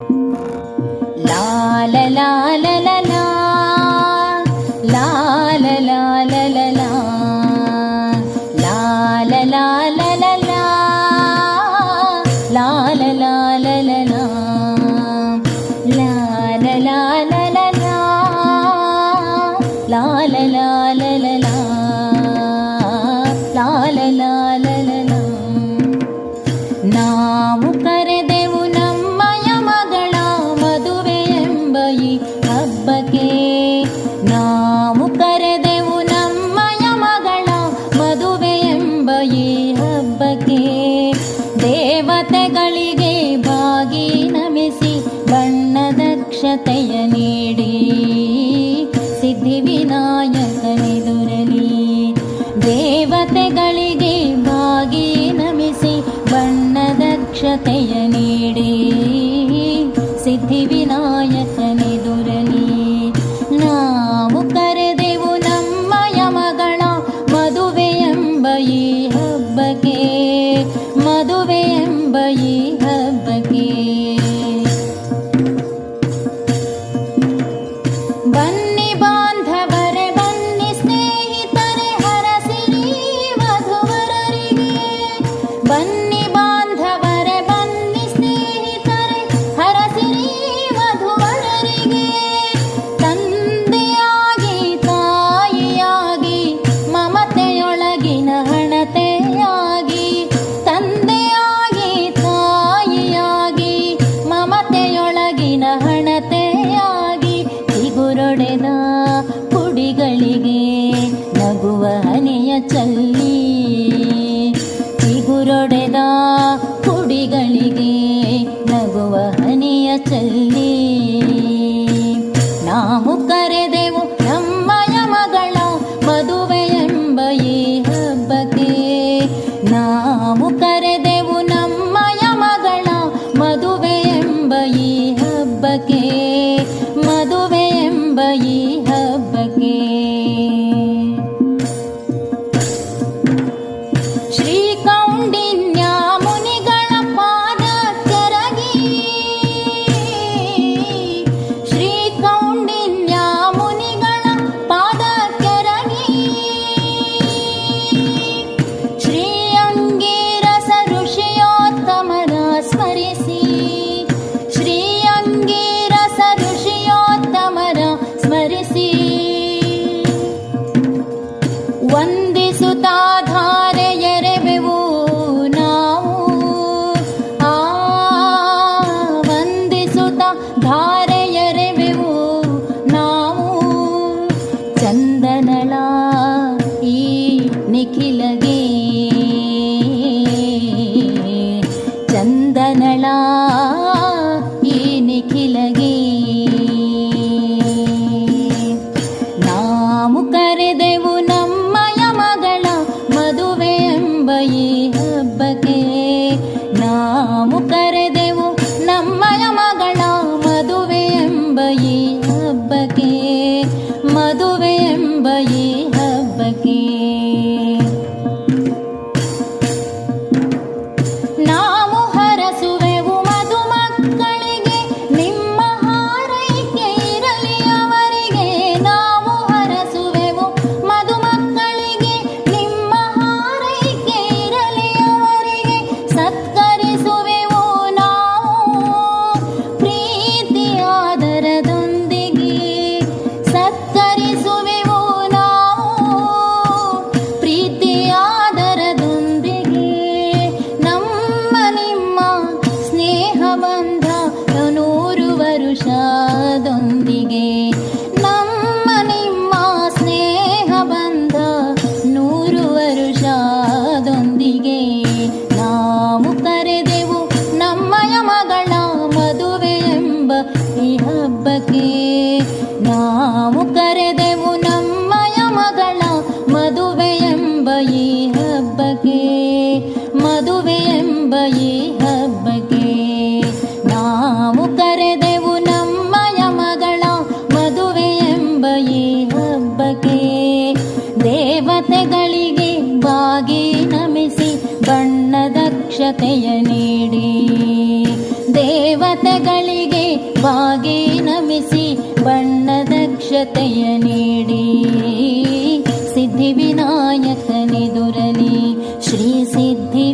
la la la ಹಬ್ಬಕ್ಕೆ ದೇವತೆಗಳಿಗೆ ಬಾಗಿ ನಮಿಸಿ ಬಣ್ಣ ದಕ್ಷತೆಯ ನೀಡಿ ಸಿದ್ಧಿವಿನಾಯಕನಿದುರಲಿ ದೇವತೆಗಳಿಗೆ ಬಾಗಿ ನಮಿಸಿ ಬಣ್ಣ ದಕ್ಷತೆಯ लगे இடத்தில் ಈ ಹಬ್ಬಕ್ಕೆ ನಾವು ಕರೆದೆವು ನಮ್ಮ ಮಗಳ ಮದುವೆ ಎಂಬ ಈ ಹಬ್ಬಕ್ಕೆ, ಮದುವೆ ಎಂಬ ಈ ಹಬ್ಬಕ್ಕೆ. ನಾವು ಕರೆದೆವು ನಮ್ಮ ಮಗಳ ಮದುವೆ ಎಂಬ ಈ ಹಬ್ಬಕ್ಕೆ, ದೇವತೆಗಳಿಗೆ ಬಾಗಿ ನಮಿಸಿ ಬಣ್ಣದಕ್ಷತೆಯನೇ पदीनमसि दक्षतय नीडी सिद्धि वयकनि दुरली ಶ್ರೀ ಸಿದ್ಧಿ